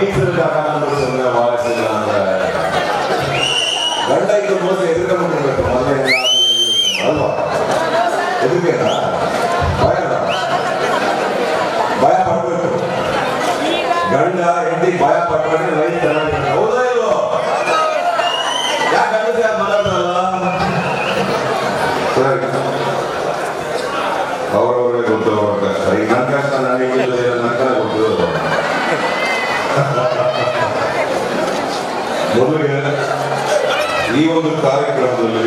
ಇಲ್ಲ ಮೈಸೂರು ಸುಮ್ಮನೆ ವಾಯ್ಸ್ ಇಲ್ಲ ಅಂದ್ರೆ ಗಂಡ ಇದ್ದು ಮೋಸ ಎದುರ್ಕೊಂಡ್ಬಿಟ್ಟಿರ್ಬೇಕು ಮೊದಲೇ ಅಲ್ವಾ ಎದುರ್ಬೇಕ ಭಯ ಇಲ್ಲ. ಭಯ ಪಡ್ಬೇಕು ಗಂಡ ಹೆಂಡತಿ ಭಯ ಪಟ್ಕೊಂಡ್ರೆ ಲೈಫ್ ಚೆನ್ನಾಗಿರುತ್ತೆ ಹೌದಾ ಮೊದಲಿಗೆ ಈ ಒಂದು ಕಾರ್ಯಕ್ರಮದಲ್ಲಿ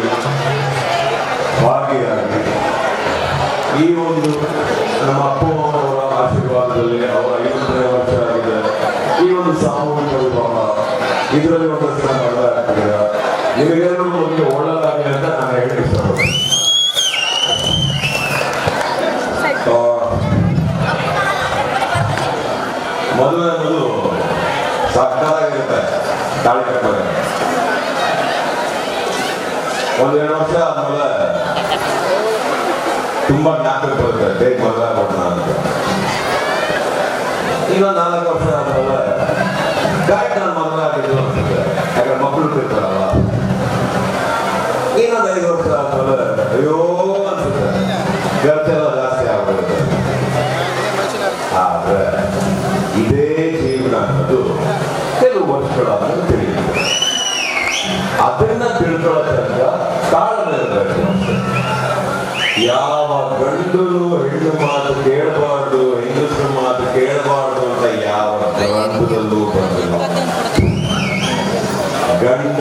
ಭಾಗಿಯಾಗಿ ಈ ಒಂದು ನಮ್ಮ ಅಪ್ಪ ಅವರ ಆಶೀರ್ವಾದದಲ್ಲಿ ಅವರ ಐವತ್ತನೇ ವರ್ಷ ಆಗಿದೆ. ಈ ಒಂದು ಸಾಮೂಹಿಕ ಇದರಲ್ಲಿ ಒಂದು ನಿಮಗೆಲ್ಲರೂ ತಾಳಿ ಕಟ್ಟೋದು ಒಂದು ಎರಡು ವರ್ಷ ಆದ್ಮೇಲೆ ತುಂಬಾ ಜ್ಞಾಪಕ ಬರುತ್ತೆ ಬೇಗ ಮದುವೆ ಕೊಟ್ಟಣ ಅಂತ ಇನ್ನೊಂದು ನಾಲ್ಕು ವರ್ಷ ಆದ್ಮೇಲೆ ಕರೆಕ್ಟ್ ನಾನು ಮದುವೆ ಆಗಿದ್ದು ಅನ್ಸುತ್ತೆ ಯಾಕಂದ್ರೆ ಮಕ್ಕಳು ಇರ್ತಾರಲ್ಲ ಇನ್ನೊಂದು ಐದು ವರ್ಷ ಆದ್ಮೇಲೆ ಅಯ್ಯೋ ಅನ್ಸುತ್ತೆ ಖರ್ಚೆಲ್ಲ ಜಾಸ್ತಿ ಆಗ್ಬಿಡುತ್ತೆ ಆದ್ರೆ ಇದೇ ಜೀವನ ಅನ್ನೋದು ಕೆಲವು ವರ್ಷಗಳಾದ್ಮೇಲೆ ತಿಳಿಯುತ್ತೆ ಅದನ್ನ ತಿಳ್ಕೊಳ್ಳೋ ತನಕ ತಾಳ್ಮೆ ಇರಬೇಕು. ಯಾವ ಗಂಡು ಹೆಣ್ಣು ಮಾತು ಕೇಳಬಾರ್ದು ಹೆಂಗಸರು ಮಾತು ಕೇಳಬಾರ್ದು ಅಂತ ಯಾವ ಗಂಡ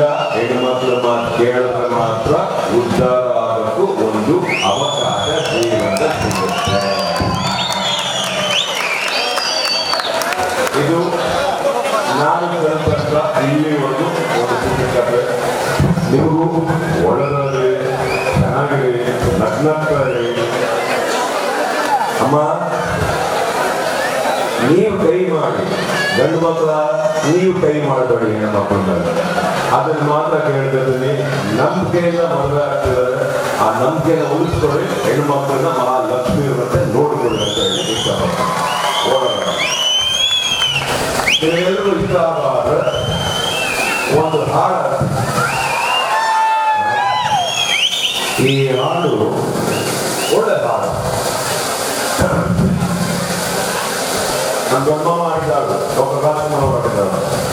ನೀವು ಕೈ ಮಾಡಿ. ಗಂಡು ಮಕ್ಕಳ ನೀವು ಕೈ ಮಾಡಬೇಡಿ ಹೆಣ್ಮಕ್ಳನ್ನ ಅದನ್ನ ಮಾತ್ರ ಕೇಳ್ತಿದ್ದೀನಿ, ನಂಬಿಕೆಯಿಂದ ಮದುವೆ ಆಗ್ತಿದ್ದಾರೆ. ಆ ನಂಬಿಕೆನ ಉಳಿಸ್ಕೊಳ್ಳಿ, ಹೆಣ್ಣು ಮಕ್ಕಳನ್ನ ಮಹಾಲಕ್ಷ್ಮಿ ಇರುತ್ತೆ, ನೋಡ್ಕೊಳ್ಳಿ ಅಂತ ಹೇಳಿ ಇಷ್ಟಪಡ್ತೀನಿ. ಓಡೋಣ ನಿಮಗೆಲ್ಲರೂ ಇಷ್ಟ ಆಗಾದ್ರೆ ಒಂದು ಹಾಡು ಈ ಹಾಡು ಒಳ್ಳೆ ಹಾಡು. ബ്രഹ്മമായിട്ടാണ് ലോകകാലം പോരാട്ടം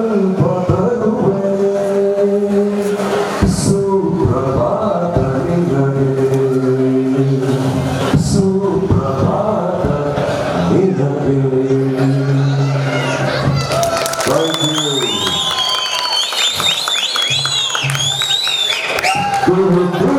Good.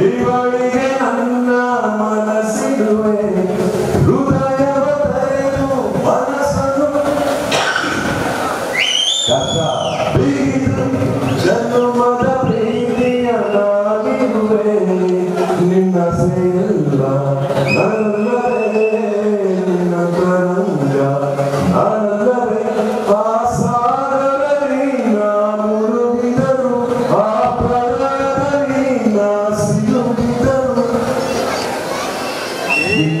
ಇವಳಿಗೆ ನನ್ನ ಮನಸ್ಸಿರುವೆ. ಹೃದಯವ ತೆರೆದು ಮನಸ್ಸನ್ನು ಕಸ ಬೀದು ಜನ್ಮದ ಪ್ರೀತಿಯ ನಿನ್ನ ಸೇಲ್ಲ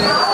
네.